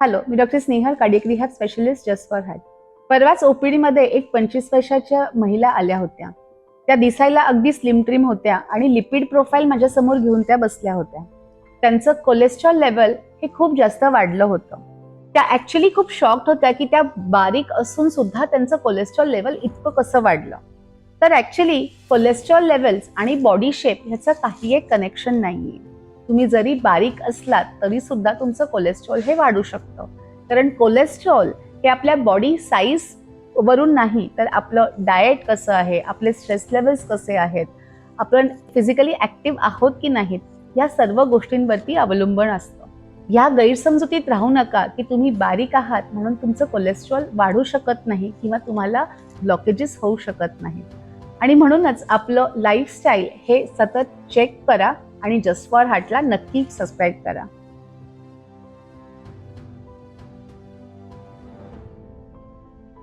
Hello me doctor Snehal cardiac rehab specialist just for heart परवाच OPD मध्ये एक पंचवीस वर्षाच्या महिला आल्या होत्या. त्या दिसायला अगदी स्लिम ट्रिम होत्या आणि लिपिड प्रोफाईल माझ्यासमोर घेऊन त्या बसल्या होत्या. त्यांचं कोलेस्ट्रॉल लेवल हे खूप जास्त वाढलं होतं. त्या ऍक्च्युली खूप शॉक्ड होत्या की त्या बारीक असून सुद्धा त्यांचं कोलेस्ट्रॉल लेवल इतकं कसं वाढलं. तर ऍक्च्युली कोलेस्ट्रॉल लेवल्स आणि बॉडी शेप ह्याचं काही एक कनेक्शन नाहीये. तुम्ही जरी बारीक असलात तरी सुद्धा तुमचं कोलेस्ट्रॉल हे वाढू शकतं. कारण कोलेस्ट्रॉल हे आपल्या बॉडी साईज वरून नाही तर आपलं डाएट कसं आहे आपले स्ट्रेस लेवल्स कसे आहेत आपण फिजिकली ॲक्टिव्ह आहोत की नाहीत या सर्व गोष्टींवरती अवलंबून असतं. या गैरसमजुतीत राहू नका की तुम्ही बारीक आहात म्हणून तुमचं कोलेस्ट्रॉल वाढू शकत नाही किंवा तुम्हाला ब्लॉकेजेस होऊ शकत नाहीत. आणि म्हणूनच आपलं लाईफस्टाईल हे सतत चेक करा आणि जस्ट फॉर हार्टला नक्की सबस्क्राईब करा.